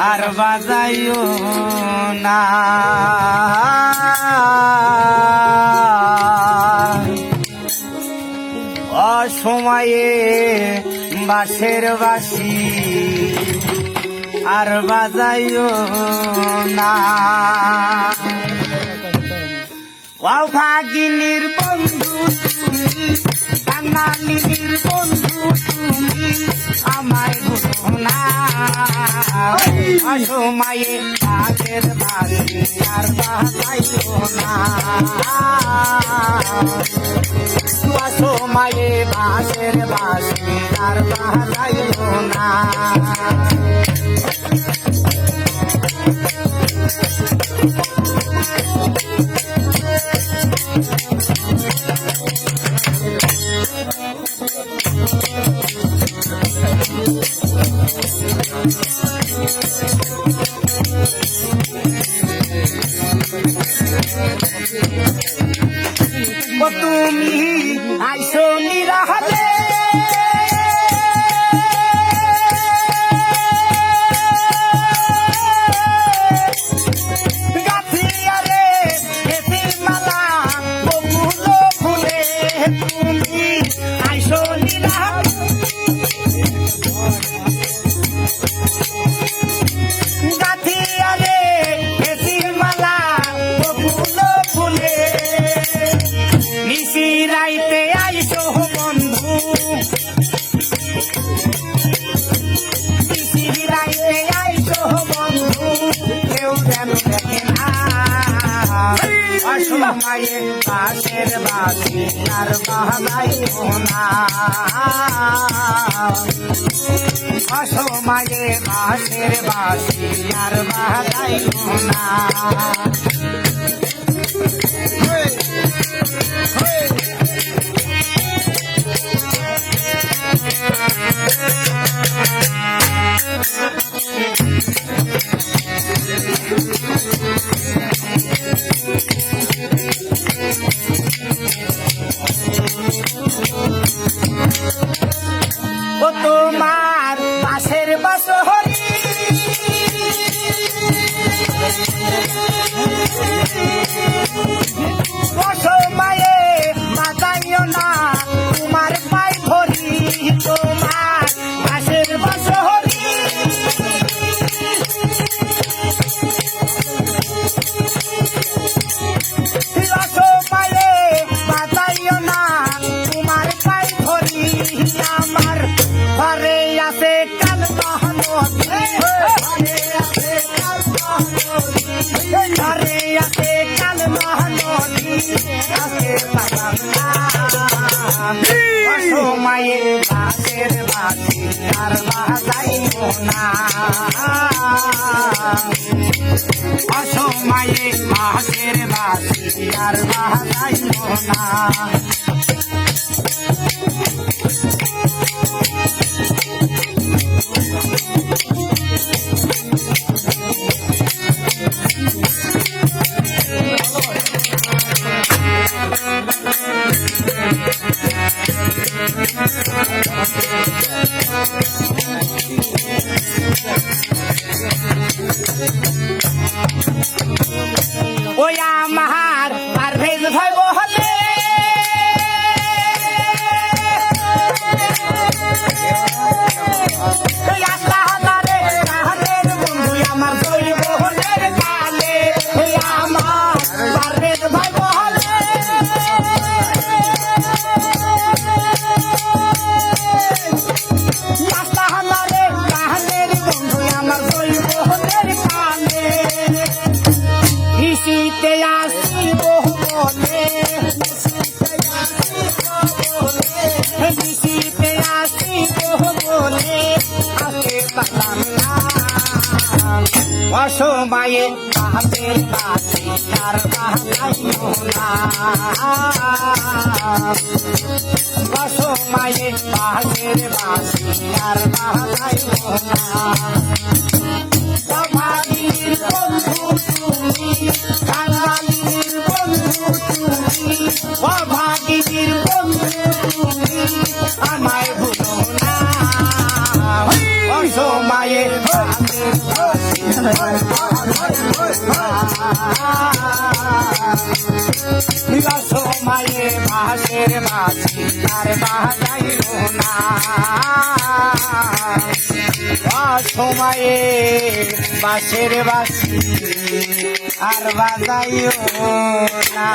আর বাজাইও না। অসময়ে বাসের বাসি আর বাজাইও না। ও ভাগিনীর বন্ধু তুমি কাঙালিনীর বন্ধু আমায় বুঝো না অসময়ে আগের বাসি আর বাজাইও না। অসময়ে বাসের বাসি আর বাজাইও না। ও অসময়ে পাশের বাসি তার বাহাই না অসময়ে পাশের বাসি তার বাহাই না আর বাজাইও না অসময়ে বাসের বাসি আর বাজাইও না। অসময়ে আর বাহাইও না অসময়ে বাপের বাসি আর বাহাইও না সময়ে বাসের বাসি বাজাইল না সময়ে বাসের বাসি আর বাজাইও না।